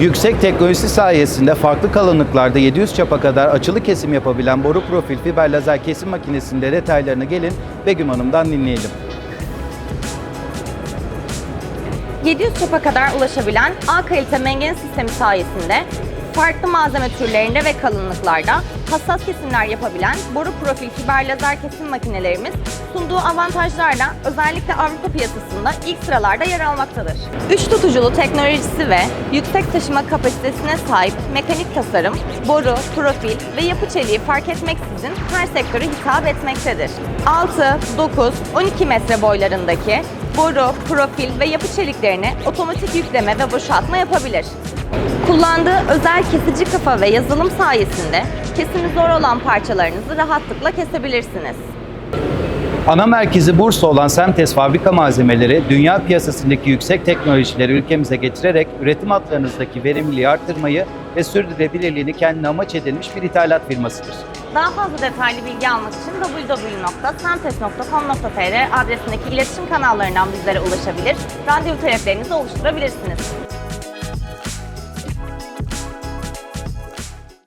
Yüksek teknolojisi sayesinde farklı kalınlıklarda 700 çapa kadar açılı kesim yapabilen boru profil fiber lazer kesim makinesinde detaylarını gelin Begüm Hanım'dan dinleyelim. 700 çapa kadar ulaşabilen A kalite mengen sistemi sayesinde farklı malzeme türlerinde ve kalınlıklarda hassas kesimler yapabilen boru profil fiber lazer kesim makinelerimiz sunduğu avantajlarla özellikle Avrupa piyasasında ilk sıralarda yer almaktadır. Üç tutuculu teknolojisi ve yüksek taşıma kapasitesine sahip mekanik tasarım, boru, profil ve yapı çeliği fark etmeksizin her sektöre hitap etmektedir. 6, 9, 12 metre boylarındaki boru, profil ve yapı çeliklerini otomatik yükleme ve boşaltma yapabilir. Kullandığı özel kesici kafa ve yazılım sayesinde kesimi zor olan parçalarınızı rahatlıkla kesebilirsiniz. Ana merkezi Bursa olan Semtes Fabrika Malzemeleri, dünya piyasasındaki yüksek teknolojileri ülkemize getirerek üretim hatlarınızdaki verimliliği arttırmayı ve sürdürülebilirliğini kendine amaç edilmiş bir ithalat firmasıdır. Daha fazla detaylı bilgi almak için www.semtes.com.tr adresindeki iletişim kanallarından bizlere ulaşabilir, randevu taleplerinizi oluşturabilirsiniz.